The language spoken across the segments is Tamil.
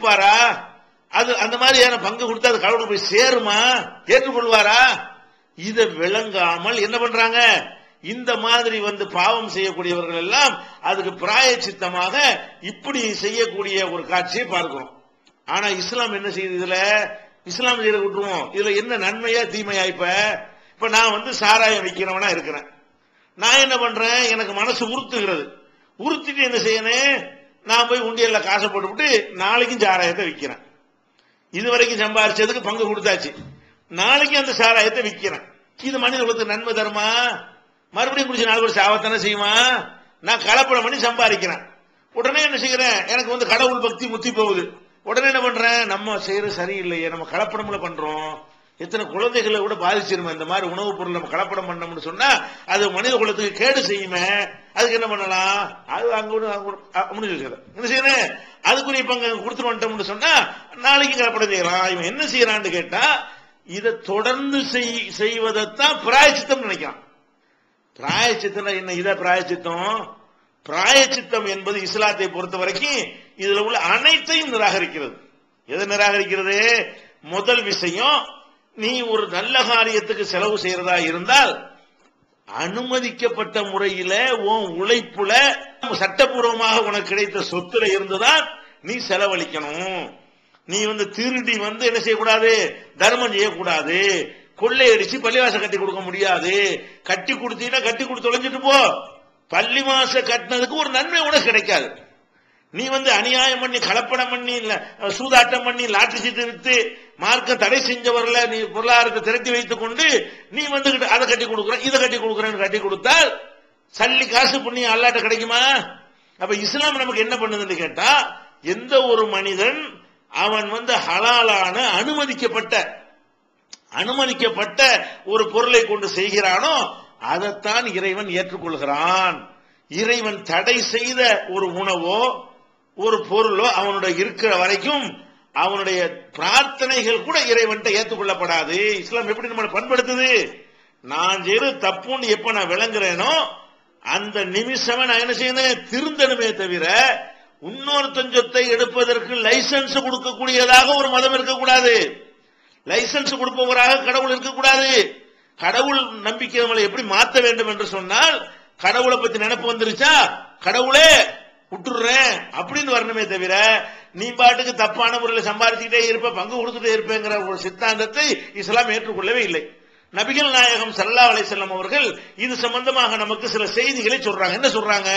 விற்பாரா அது அந்த மாதிரியான பங்கு கொடுத்தா அது கடவுளுக்கு போய் சேருமா? ஏற்றுக்கொள்வாரா? இதை விளங்காமல் என்ன பண்றாங்க? இந்த மாதிரி வந்து பாவம் செய்யக்கூடியவர்கள் எல்லாம் அதுக்கு பிராயச்சித்தமாக இப்படி செய்யக்கூடிய ஒரு காட்சியை பார்க்கிறோம். ஆனா இஸ்லாம் என்ன செய்யுது இதுல? இஸ்லாம் செய்யற விட்டுருவோம். இதுல என்ன நன்மையா தீமையா இப்ப? இப்ப நான் வந்து சாராயம் வைக்கிறவனா இருக்கிறேன். நான் என்ன பண்றேன்? எனக்கு மனசு உறுத்துகிறது. உறுத்திட்டு என்ன செய்யணும்? நான் போய் உண்டியல்ல காசை போட்டுவிட்டு நாளைக்கும் சாராயத்தை விற்கிறேன் இது வரைக்கும் சம்பாரிச்சதுக்கு பங்கு கொடுத்தாச்சு. நாளைக்கும் அந்த சாராயத்தை விற்கிறேன் இது மனித குலத்துக்கு நன்மை தருமா? மறுபடியும் குடிச்சு நாலு பேர் சாவத்தானே செய்யுமா? நான் கலப்படம் பண்ணி சம்பாதிக்கிறேன். உடனே என்ன செய்கிறேன் எனக்கு வந்து கடவுள் பக்தி முத்தி போகுது. உடனே என்ன பண்றேன்? நம்ம செய்யறது சரியில்லையே. நம்ம கலப்படம்ல பண்றோம். எத்தனை குழந்தைகளை கூட பாதிச்சிருமே. இந்த மாதிரி உணவுப் பொருள் நம்ம கலப்படம் பண்ணோம்னு சொன்னா அது மனித குலத்துக்கு கேடு செய்யுமே. அதுக்கு என்ன பண்ணலாம்? அது அங்க கூட அங்க கூட, என்ன செய்யணும்? அதுக்குரிய பங்கு கொடுத்துட்டு வந்துட்டோம்னு சொன்னா நாளைக்கு கலப்படம் செய்யலாம். இவன் என்ன செய்யறான்னு கேட்டா இதை தொடர்ந்து செய்- செய்வதைத்தான் பிராயச்சித்தம் நினைக்கிறான். பிராயச்சித்தம் என்ன? இத பிராயச்சித்தம்? பிராயச்சித்தம் என்பது இஸ்லாத்தை பொறுத்த வரைக்கும் இதுல உள்ள அனைத்தையும் நிராகரிக்கிறது. எதை நிராகரிக்கிறது? முதல் விஷயம் நீ ஒரு நல்ல காரியத்துக்கு செலவு செய்யறதா இருந்தால் அனுமதிக்கப்பட்ட முறையில உன் உழைப்புல சட்டப்பூர்வமாக உனக்கு கிடைத்த சொத்துல இருந்துதான் நீ செலவழிக்கணும். நீ வந்து திருடி வந்து என்ன செய்யக்கூடாது? தர்மம் செய்யக்கூடாது. கொள்ளையடிச்சு பள்ளிவாச கட்டி கொடுக்க முடியாது. கட்டி கொடுத்தீங்கன்னா கட்டி கொடுத்து தொலைஞ்சிட்டு போ. பள்ளிவாச கட்டினதுக்கு ஒரு நன்மை உனக்கு கிடைக்காது. நீ வந்து அநியாயம் பண்ணி கலப்படம் பண்ணி சூதாட்டம் பண்ணி லாட்டரி சீட்டு வித்து மார்க்கம் தடை செஞ்சவர்ல நீ பொருளாதாரத்தை திரட்டி வைத்துக் கொண்டு நீ வந்து அதை கட்டி கொடுக்குற இதை கட்டி கொடுக்குறேன்னு கட்டி கொடுத்தால் சல்லி காசு புண்ணியம் அல்லாட்ட கிடைக்குமா? அப்ப இஸ்லாம் நமக்கு என்ன பண்ணுதுன்னு கேட்டா எந்த ஒரு மனிதன் அவன் வந்து ஹலாலான அனுமதிக்கப்பட்ட அனுமதிக்கப்பட்ட ஒரு பொருளை கொண்டு செய்கிறானோ அதைத்தான் இறைவன் ஏற்றுக்கொள்கிறான். இறைவன் தடை செய்த ஒரு உணவோ ஒரு பொருளோ அவனுடைய இருக்கிற வரைக்கும் அவனுடைய பிரார்த்தனைகள் கூட இறைவன்ட்ட ஏற்றுக்கொள்ளப்படாது. இஸ்லாம் எப்படி நம்மளை பண்படுத்துது? நான் செய்து தப்புன்னு எப்ப நான் விளங்குறேனோ அந்த நிமிஷமே நான் என்ன செய்யணும் திருந்தணுமே தவிர இன்னொரு தஞ்சத்தை எடுப்பதற்கு லைசன்ஸ் கொடுக்கக்கூடியதாக ஒரு மதம் இருக்கக்கூடாது. லைசன்ஸ் கொடுப்பவராக கடவுள் இருக்கக்கூடாது. கடவுள் நம்பிக்கை நம்மளை எப்படி மாத்த வேண்டும் என்று சொன்னால் கடவுளை பத்தி நினைப்பு வந்துருச்சா? கடவுளே விட்டுடுறேன் அப்படின்னு வரணுமே தவிர நீ பாட்டுக்கு தப்பான முறையில் சம்பாதிச்சுக்கிட்டே இருப்ப பங்கு கொடுத்துட்டே இருப்பேங்கிற ஒரு சித்தாந்தத்தை இஸ்லாம் ஏற்றுக்கொள்ளவே இல்லை. நபிகள் நாயகம் சல்லா அலிசல்லாம் அவர்கள் இது சம்பந்தமாக நமக்கு சில செய்திகளை சொல்றாங்க. என்ன சொல்றாங்க?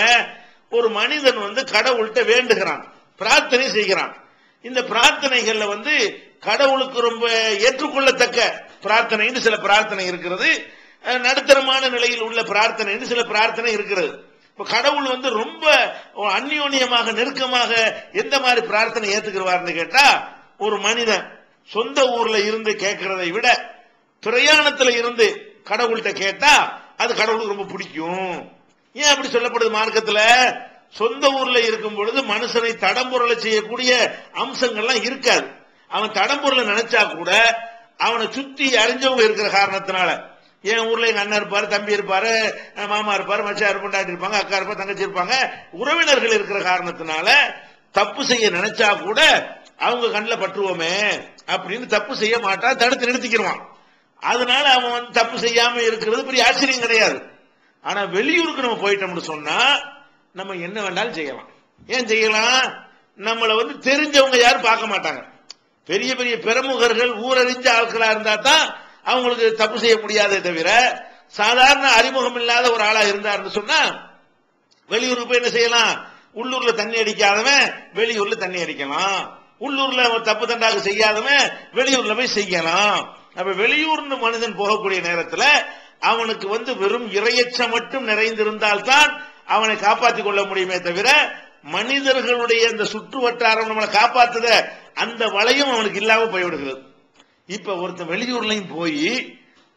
ஒரு மனிதன் வந்து கடவுள்கிட்ட வேண்டுகிறான் பிரார்த்தனை செய்கிறான். இந்த பிரார்த்தனைகள்ல வந்து கடவுளுக்கு ரொம்ப ஏற்றுக்கொள்ளத்தக்க பிரார்த்தனைன்னு சில பிரார்த்தனை இருக்கிறது நடுத்தரமான நிலையில் உள்ள பிரார்த்தனைன்னு சில பிரார்த்தனை இருக்கிறது. இப்ப கடவுள் வந்து ரொம்ப அந்யோன்யமாக நெருக்கமாக எந்த மாதிரி பிரார்த்தனை ஏத்துக்கிறவார்னு கேட்டா ஒரு மனிதன் சொந்த ஊர்ல இருந்து கேட்கிறதை விட பிரயாணத்துல இருந்து கடவுள்கிட்ட கேட்டா அது கடவுளுக்கு ரொம்ப பிடிக்கும். ஏன் அப்படி சொல்லப்படுது மார்க்கத்துல? சொந்த ஊர்ல இருக்கும் பொழுது மனுஷனை தடம்புரல செய்யக்கூடிய அம்சங்கள்லாம் இருக்காது. அவன் தடம்புரல நினைச்சா கூட அவனை சுத்தி அறிஞ்சவங்க இருக்கிற காரணத்தினால என் ஊர்ல எங்க அண்ணன் இருப்பாரு தம்பி இருப்பாரு மாமா இருப்பாரு மச்சான் பொண்டாட்டி இருப்பாங்க அக்கா இருப்பா தங்கச்சி இருப்பாங்க. உறவினர்கள் இருக்கிற காரணத்தினால தப்பு செய்ய நினைச்சா கூட அவங்க கண்ணில் பற்றுவோமே அப்படின்னு தப்பு செய்ய மாட்டா தடுத்து நிறுத்திக்கிடுவான் அதனால அவன் வந்து தப்பு செய்யாம இருக்கிறது பெரிய ஆச்சரியம் கிடையாது. ஆனா வெளியூருக்கு நம்ம போயிட்டோம்னு சொன்னா நம்ம என்ன வேண்டாலும் செய்யலாம். ஏன் செய்யலாம்? நம்மளை வந்து தெரிஞ்சவங்க யாரும் பார்க்க மாட்டாங்க. பெரிய பெரிய பிரமுகர்கள் ஊரறிஞ்ச ஆட்களா இருந்தா தான் அவங்களுக்கு தப்பு செய்ய முடியாதே தவிர சாதாரண அறிமுகம் இல்லாத ஒரு ஆளா இருந்தார்னு சொன்னா வெளியூருக்கு போய் என்ன செய்யலாம்? உள்ளூர்ல தண்ணி அடிக்காதவன் வெளியூர்ல தண்ணி அடிக்கலாம். உள்ளூர்ல ஒரு தப்பு தண்டாக செய்யாதவன் வெளியூர்ல போய் செய்யலாம். அப்ப வெளியூர்னு மனிதன் போகக்கூடிய நேரத்துல அவனுக்கு வந்து வெறும் இரையச்சம் மட்டும் நிறைந்திருந்தால்தான் அவனை காப்பாற்றிக் கொள்ள முடியுமே தவிர மனிதர்களுடைய அந்த சுற்று வட்டாரம் நம்மளை காப்பாத்துத அந்த வளையம் அவனுக்கு இல்லாம போய்விடுகிறது. இப்ப ஒருத்தன் வெளியூர்லயும் போய்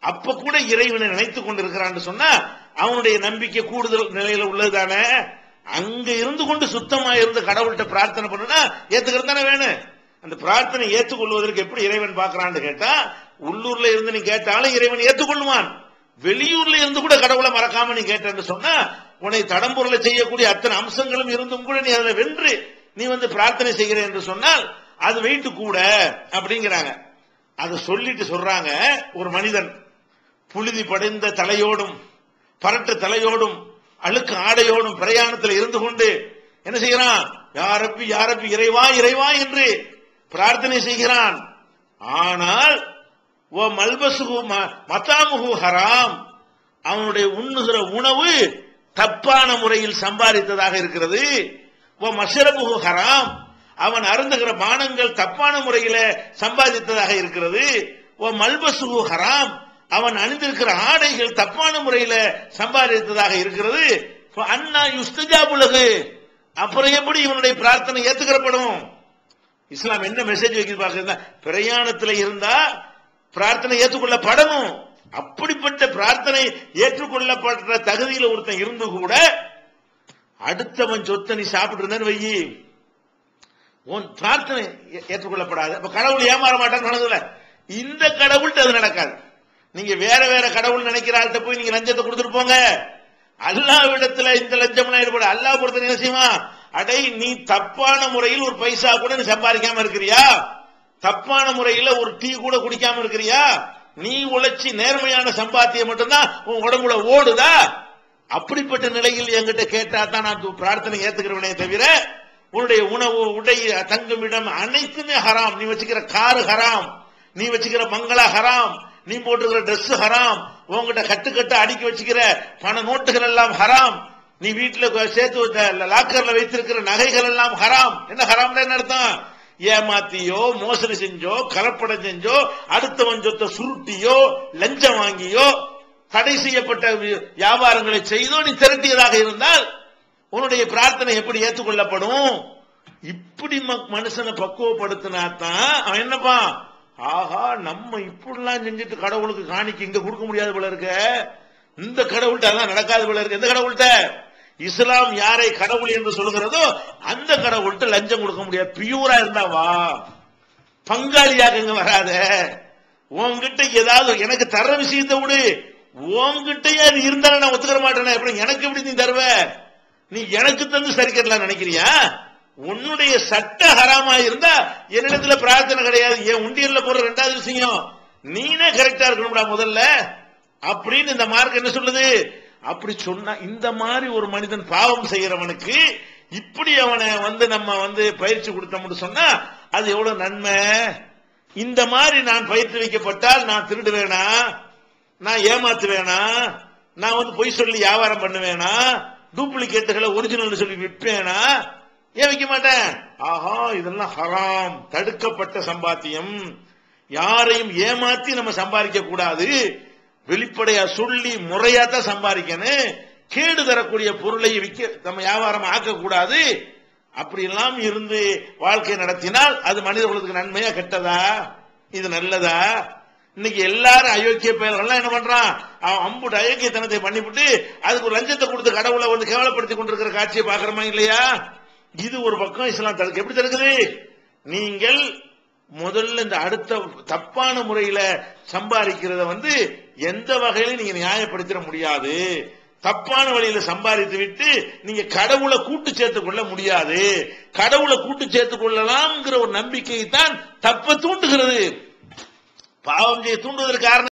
அப்ப கூட இறைவனை நினைத்துக் கொண்டிருக்கிறான்னு சொன்னா அவனுடைய நம்பிக்கை கூடுதல் நிலையில உள்ளதுதானே? அங்க இருந்து கொண்டு சுத்தமா இருந்து கடவுள்கிட்ட பிரார்த்தனை பண்ணுனா ஏத்துக்கிறது தானே வேணும். அந்த பிரார்த்தனை ஏற்றுக்கொள்வதற்கு எப்படி இறைவன் பாக்குறான்னு கேட்டா உள்ளூர்ல இருந்து நீ கேட்டாலும் இறைவன் ஏற்றுக்கொள்ளுவான் வெளியூர்ல இருந்து கூட கடவுளை மறக்காம நீ கேட்டேன்னு சொன்னா உன்னை தடம்பொருளை செய்யக்கூடிய அத்தனை அம்சங்களும் இருந்தும் கூட நீ அதில் வென்று நீ வந்து பிரார்த்தனை செய்கிற என்று சொன்னால் அது வெயிட்டு கூட அப்படிங்கிறாங்க. அதை சொல்லிட்டு சொல்றாங்க ஒரு மனிதன் புழுதி படைந்த தலையோடும் பரட்டு தலையோடும் அழுக்கு ஆடையோடும் பிரயாணத்தில் இருந்து கொண்டு என்ன செய்கிறான்? யாரப்பி யாரப்பி இறைவா இறைவா என்று பிரார்த்தனை செய்கிறான். ஆனால் ஓ மல்பசுகு ம- மத்தாமுகு ஹராம் அவனுடைய உண்ணுகிற உணவு தப்பான முறையில் சம்பாதித்ததாக இருக்கிறது. ஓ மசரமுகு ஹராம் அவன் அருந்துகிற பானங்கள் தப்பான முறையில சம்பாதித்ததாக இருக்கிறது. ஓ மல்பசுகு ஹராம். அவன் அணிந்திருக்கிற ஆடைகள் தப்பான முறையில சம்பாதித்ததாக இருக்கிறது. அண்ணா யுஸ்தஜா புலகு அப்புறம் எப்படி இவனுடைய பிரார்த்தனை ஏத்துக்கிறப்படும்? இஸ்லாம் என்ன மெசேஜ் வைக்கிறது பார்க்கிறதா பிரயாணத்துல இருந்தா பிரார்த்தனை ஏற்றுக்கொள்ளப்படணும். அப்படிப்பட்ட பிரார்த்தனை ஏற்றுக்கொள்ளப்படுற தகுதியில் ஒருத்தன் இருந்து கூட அடுத்தவன் சொத்தை நீ சாப்பிட்டு இருந்தேன்னு வையி. உன் பிரார்த்தனை ஏ- ஏற்றுக்கொள்ளப்படாது. அப்ப கடவுள் ஏமாற மாட்டான்னு சொன்னதுல. இந்த கடவுள்கிட்ட அது நடக்காது. நீங்க வேற வேற கடவுள் நினைக்கிற ஆள்கிட்ட போய் நீங்க லஞ்சத்தை கொடுத்துட்டு போங்க. அல்லாவிடத்துல இந்த லஞ்சம்லாம் ஈடுபட அல்லாஹ் பொறுத்த என்ன செய்வான்? அடை நீ தப்பான முறையில் ஒரு பைசா கூட நீ சம்பாதிக்காம இருக்கிறியா? தப்பான முறையில ஒரு டீ கூட குடிக்காம இருக்கிறியா? நீ உழைச்சி நேர்மையான சம்பாத்திய மட்டும்தான் உன் உடம்புல ஓடுதா? அப்படிப்பட்ட நிலையில் என்கிட்ட கேட்டா தான் நான் பிரார்த்தனை ஏத்துக்கிறவனே தவிர உன்னுடைய உணவு உடை தங்குமிடம் அனைத்துமே ஹராம். நீ வச்சுக்கிற காரு ஹராம். நீ வச்சுக்கிற மங்களா ஹராம். நீ போட்டுக்கிற ட்ரெஸ் ஹராம். உன்கிட்ட கட்டு கட்டு அடுக்கி வச்சுக்கிற பண நோட்டுகள் எல்லாம் ஹராம். நீ வீட்டுல சேர்த்து லாக்கர்ல வைத்திருக்கிற நகைகள் எல்லாம் ஹராம். என்ன ஹராம்னா என்ன அர்த்தம்? ஏமாத்தியோ மோசடி செஞ்சோ கலப்படம் செஞ்சோ அடுத்தவன் சொத்தை சுருட்டியோ லஞ்சம் வாங்கியோ தடை செய்யப்பட்ட வியாபாரங்களை செய்தோ நீ திரட்டியதாக இருந்தால் உன்னுடைய பிரார்த்தனை எப்படி ஏற்றுக்கொள்ளப்படும்? இப்படி மனுஷனை பக்குவப்படுத்தினா தான் அவன் என்னப்பா? ஆஹா நம்ம இப்படிலாம் செஞ்சுட்டு கடவுளுக்கு காணிக்க இங்க கொடுக்க முடியாது போல இருக்க. இந்த கடவுள்கிட்ட அதான் நடக்காது போல இருக்கு. எந்த கடவுள்கிட்ட? இஸ்லாம் யாரை கடவுள் என்று சொல்கிறதோ அந்த கடவுள்கிட்ட லஞ்சம் கொடுக்க முடியாது. பியூரா இருந்தா வா. பங்காளியாக இங்க வராத. உன்கிட்ட ஏதாவது எனக்கு தர விஷயத்தை விடு. உன்கிட்டயே அது இருந்தாலும் நான் ஒத்துக்கிற மாட்டேனே. எப்படி எனக்கு எப்படி நீ தருவ? நீ எனக்கு தந்து சரிக்கலாம் நினைக்கிறியா? உன்னுடைய சட்ட ஹராமா இருந்தா என்னிடத்துல பிரார்த்தனை கிடையாது. என் உண்டியல்ல போற ரெண்டாவது விஷயம் நீனே கரெக்டா இருக்கணும்டா முதல்ல. அப்படின்னு இந்த மார்க் என்ன சொல்லுது? அப்படி சொன்னா இந்த மாதிரி ஒரு மனிதன் பாவம் செய்யறவனுக்கு இப்படி அவனை வந்து நம்ம வந்து பயிற்சி கொடுத்தோம்னு சொன்னா அது எவ்வளவு நன்மை? இந்த மாதிரி நான் பயிற்சி வைக்கப்பட்டால் நான் திருடுவேனா? நான் ஏமாத்துவேனா? நான் வந்து பொய் சொல்லி வியாபாரம் பண்ணுவேனா? டூப்ளிகேட்டுகளை ஒரிஜினல் சொல்லி விற்பேனா ஏன் வைக்க மாட்டேன்? ஆஹா இதெல்லாம் ஹராம். தடுக்கப்பட்ட சம்பாத்தியம். யாரையும் ஏமாத்தி நம்ம சம்பாதிக்க கூடாது. வெளிப்படையா சொல்லி முறையா தான் சம்பாதிக்கணும். கேடு தரக்கூடிய பொருளை விற்க நம்ம வியாபாரம் ஆக்கக்கூடாது. அப்படி எல்லாம் இருந்து வாழ்க்கை நடத்தினால் அது மனிதர்களுக்கு நன்மையா கெட்டதா? இது நல்லதா? இன்னைக்கு எல்லாரும் அயோக்கிய பெயர்கள்லாம் என்ன பண்றான்? அவன் அம்புட்டு அயோக்கியத்தனத்தை பண்ணிவிட்டு அதுக்கு ஒரு லஞ்சத்தை கொடுத்து கடவுளை வந்து கேவலப்படுத்தி கொண்டிருக்கிற காட்சியை பாக்குறோமா இல்லையா? இது ஒரு பக்கம் இஸ்லாம் தடுக்க எப்படி தடுக்குது? நீங்கள் முதல்ல இந்த அடுத்த தப்பான முறையில சம்பாதிக்கிறத வந்து எந்த வகையிலும் நீங்க நியாயப்படுத்திட முடியாது. தப்பான வழியில சம்பாதித்து விட்டு நீங்க கடவுளை கூட்டு சேர்த்துக் கொள்ள முடியாது. கடவுளை கூட்டு சேர்த்துக் கொள்ளலாம்ங்கிற ஒரு நம்பிக்கை தான் தப்ப தூண்டுகிறது. பாவம் செய்ய தூண்டுவதற்கு காரணம்